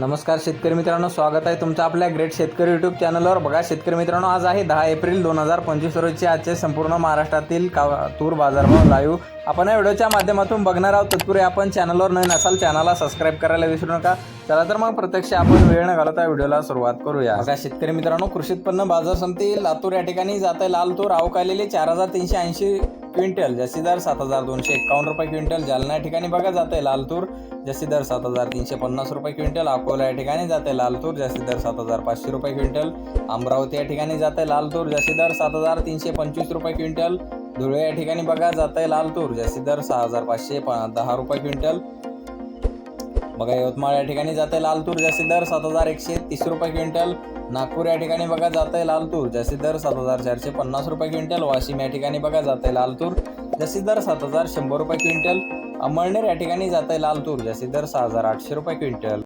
नमस्कार शेतकरी मित्रांनो स्वागत आहे तुमचं आपल्या ग्रेट शेतकरी यूट्यूब चॅनलवर बघा शेतकरी मित्रांनो आज आहे दहा एप्रिल दोन हजार पंचवीस रोजचे आजचे संपूर्ण महाराष्ट्रातील का तूर बाजारभाव लाईव्ह आपण या व्हिडिओच्या माध्यमातून बघणार आहोत. तत्पूर्वी आपण चॅनलवर नवीन असाल चॅनलला सबस्क्राईब करायला विसरू नका. चला तर मग प्रत्यक्ष आपण वेळ न घालवता व्हिडिओला सुरुवात करूया. बघा शेतकरी मित्रांनो कृषी उत्पन्न बाजार समिती लातूर या ठिकाणी जात आहे. लाल तूर आवकालेली चार हजार तीनशे ऐंशी क्विंटल जास्ती दर सात हजार दोनशे एक्कावन्न रुपये क्विंटल जालना या ठिकाणी बघा जात आहे लालतूर. दर सात हजार तीनशे पन्नास रुपये क्विंटल अकोला या ठिकाणी जाते लालतूर. तूर दर सात हजार पाचशे रुपये क्विंटल अमरावती या ठिकाणी जाते लालतूर. तूर दर सात हजार तीनशे पंचवीस रुपये क्विंटल धुळे या ठिकाणी बघा जाते आहे लालतूर. जास्ती दर सहा हजार पाचशे दहा रुपये क्विंटल. बघा यवतमाळ या ठिकाणी जाते लालतूर. तूर दर सात हजार एकशे तीस रुपये क्विंटल नागपूर या ठिकाणी बघा जात आहे लालतूर. जास्ती दर सात हजार चारशे पन्नास रुपये क्विंटल वाशिम या ठिकाणी बघा जात आहे लालतूर. जास्ती दर सात हजार शंभर रुपये क्विंटल अमळनेर या ठिकाणी जात लाल तूर जास्ती दर सहा हजार आठशे रुपये क्विंटल.